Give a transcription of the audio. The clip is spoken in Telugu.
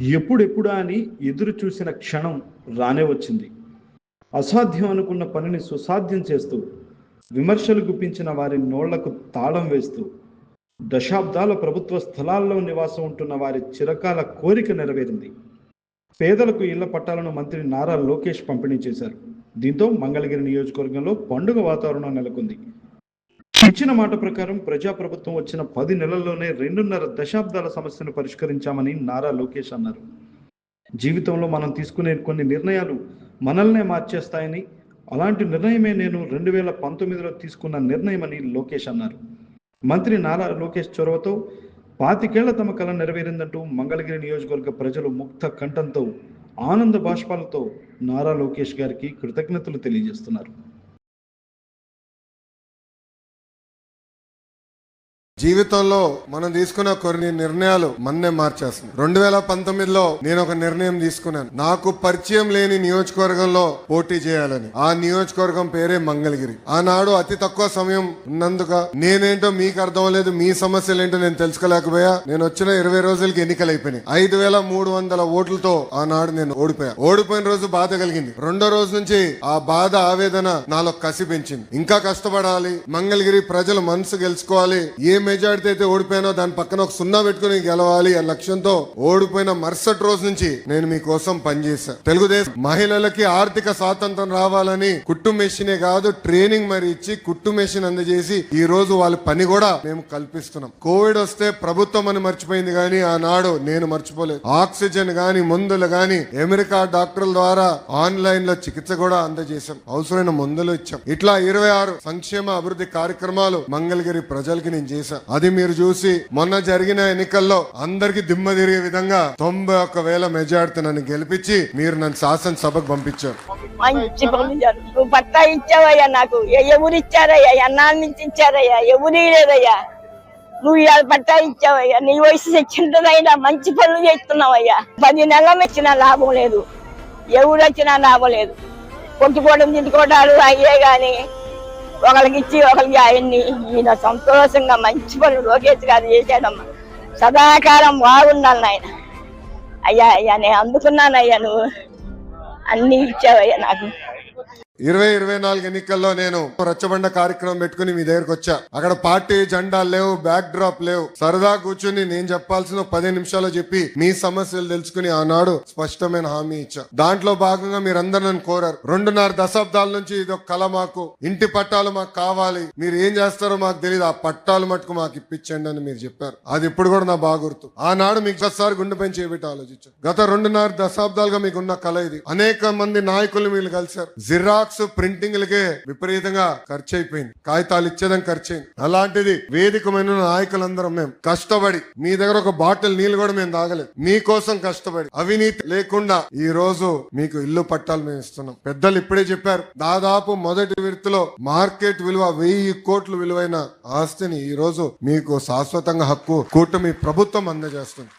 ఎప్పుడెప్పుడా అని ఎదురు చూసిన క్షణం రానే వచ్చింది. అసాధ్యం అనుకున్న పనిని సుసాధ్యం చేస్తూ విమర్శలు గుప్పించిన వారి నోళ్ళకు తాళం వేస్తూ దశాబ్దాల ప్రభుత్వ స్థలాల్లో నివాసం ఉంటున్న వారి చిరకాల కోరిక నెరవేరింది. పేదలకు ఇళ్ళ పట్టాలను మంత్రి నారా లోకేష్ పంపిణీ చేశారు. దీంతో మంగళగిరి నియోజకవర్గంలో పండుగ వాతావరణం నెలకొంది. ఇచ్చిన మాట ప్రకారం ప్రజాప్రభుత్వం వచ్చిన పది నెలల్లోనే రెండున్నర దశాబ్దాల సమస్యను పరిష్కరించామని నారా లోకేష్ అన్నారు. జీవితంలో మనం తీసుకునే కొన్ని నిర్ణయాలు మనల్నే మార్చేస్తాయని అలాంటి నిర్ణయమే నేను రెండు వేల పంతొమ్మిదిలో తీసుకున్న నిర్ణయమని లోకేష్ అన్నారు. మంత్రి నారా లోకేష్ చొరవతో పాతికేళ్ళ తమ కళ నెరవేరిందంటూ మంగళగిరి నియోజకవర్గ ప్రజలు ముక్త కంఠంతో ఆనంద బాష్పాలతో నారా లోకేష్ గారికి కృతజ్ఞతలు తెలియజేస్తున్నారు. జీవితంలో మనం తీసుకున్న కొన్ని నిర్ణయాలు మన్నే మార్చేస్తుంది. రెండు వేల పంతొమ్మిదిలో నేను ఒక నిర్ణయం తీసుకున్నాను. నాకు పరిచయం లేని నియోజకవర్గంలో పోటీ చేయాలని. ఆ నియోజకవర్గం పేరే మంగళగిరి. ఆనాడు అతి తక్కువ సమయం ఉన్నందుక నేనేంటో మీకు అర్థం లేదు మీ సమస్యలు ఏంటో నేను తెలుసుకోలేకపోయా. నేను వచ్చిన ఇరవై రోజులకి ఎన్నికలు అయిపోయినాయి. ఐదు వేల మూడు వందల ఓట్లతో ఆనాడు నేను ఓడిపోయా. ఓడిపోయిన రోజు బాధ కలిగింది. రెండో రోజు నుంచి ఆ బాధ ఆవేదన నాలో కసి పెంచింది. ఇంకా కష్టపడాలి. మంగళగిరి ప్రజల మనసు గెలుచుకోవాలి. ఏ మెజార్టీ అయితే ఓడిపోయానో దాని పక్కన ఒక సున్నా పెట్టుకుని గెలవాలి అనే లక్ష్యంతో ఓడిపోయిన మరుసటి రోజు నుంచి నేను మీకోసం పనిచేశా. తెలుగుదేశం మహిళలకి ఆర్థిక స్వాతంత్రం రావాలని కుట్టు మెషినే కాదు ట్రైనింగ్ మరి ఇచ్చి కుట్టు మెషిన్ అందజేసి ఈ రోజు వాళ్ళ పని కూడా మేము కల్పిస్తున్నాం. కోవిడ్ వస్తే ప్రభుత్వం అని మర్చిపోయింది కానీ ఆనాడు నేను మర్చిపోలేదు. ఆక్సిజన్ గాని మందులు గాని అమెరికా డాక్టర్ల ద్వారా ఆన్లైన్లో చికిత్స కూడా అందజేశాం. అవసరమైన మందులు ఇచ్చాం. ఇట్లా ఇరవై ఆరు సంక్షేమ అభివృద్ధి కార్యక్రమాలు మంగళగిరి ప్రజలకి నేను చేశాను అది మీరు చూసి మొన్న జరిగిన ఎన్నికల్లో అందరికి దిమ్మ తిరిగే విధంగా తొంభై ఒక్క వేల మెజార్టీ నన్ను గెలిపించి మీరు నన్ను శాసనసభకు పంపించారు. మంచి నువ్వు పట్టా ఇచ్చావయ్యా నాకు. ఎవరు ఇచ్చారయ్యా? ఎన్నాళ్ళ నుంచి ఇచ్చారయ్యా? ఎవరు లేదయ్యా నువ్వు ఇవాళ పట్టా ఇచ్చావయ్యా. నీ వయసు చిన్నదైనా మంచి పనులు చేస్తున్నావయ్యా. పది నెలలు ఇచ్చినా లాభం లేదు. ఎవరు వచ్చినా లాభం లేదు. కొట్టుకోవడం తిట్టుకోవడాలు అయ్యే గాని ఒకరికి ఇచ్చి ఒకరికి ఆయన్ని. ఈయన సంతోషంగా మంచి పనులు లోకేష్ గారు చేశాడమ్మా. సదాకాలం బాగున్నాను నాయన. అయ్యా అయ్యా నేను అందుకున్నానయ్యా నువ్వు. అన్ని ఇచ్చావయ్యా నాకు. ఇరవై ఇరవై నాలుగు ఎన్నికల్లో నేను రచ్చబండ కార్యక్రమం పెట్టుకుని మీ దగ్గరకు వచ్చా. అక్కడ పార్టీ జెండాలు లేవు బ్యాక్ డ్రాప్ లేవు. సరదా కూర్చుని నేను చెప్పాల్సిన పది నిమిషాలు చెప్పి మీ సమస్యలు తెలుసుకుని ఆనాడు స్పష్టమైన హామీ ఇచ్చా. దాంట్లో భాగంగా మీరందరూ నన్ను కోరారు. రెండున్నర దశాబ్దాల నుంచి ఇది ఒక కళ మాకు. ఇంటి పట్టాలు మాకు కావాలి. మీరు ఏం చేస్తారో మాకు తెలియదు ఆ పట్టాలు మటుకు మాకు ఇప్పించండి అని మీరు చెప్పారు. అది ఇప్పుడు కూడా నా బాగా గుర్తు ఆనాడు మీకు ఒకసారి గుండె పైన చేపెట్టి ఆలోచించారు గత రెండున్నర దశాబ్దాలుగా మీకున్న కళ ఇది. అనేక మంది నాయకులు మీరు కలిశారు. జిరాక్స్ ప్రింటింగ్లకే విపరీతంగా ఖర్చు అయిపోయింది కాగితాలు ఇచ్చేదాం ఖర్చు అయింది అలాంటిది వేదికమైన నాయకులందరం మేము కష్టపడి మీ దగ్గర ఒక బాటిల్ నీళ్ళు కూడా మేము తాగలేదు. మీకోసం కష్టపడి అవినీతి లేకుండా ఈ రోజు మీకు ఇల్లు పట్టాలు మేము ఇస్తున్నాం. పెద్దలు ఇప్పుడే చెప్పారు దాదాపు మొదటి విడతలో మార్కెట్ విలువ వెయ్యి కోట్లు విలువైన ఆస్తిని ఈ రోజు మీకు శాశ్వతంగా హక్కు కూటమి ప్రభుత్వం అందజేస్తుంది.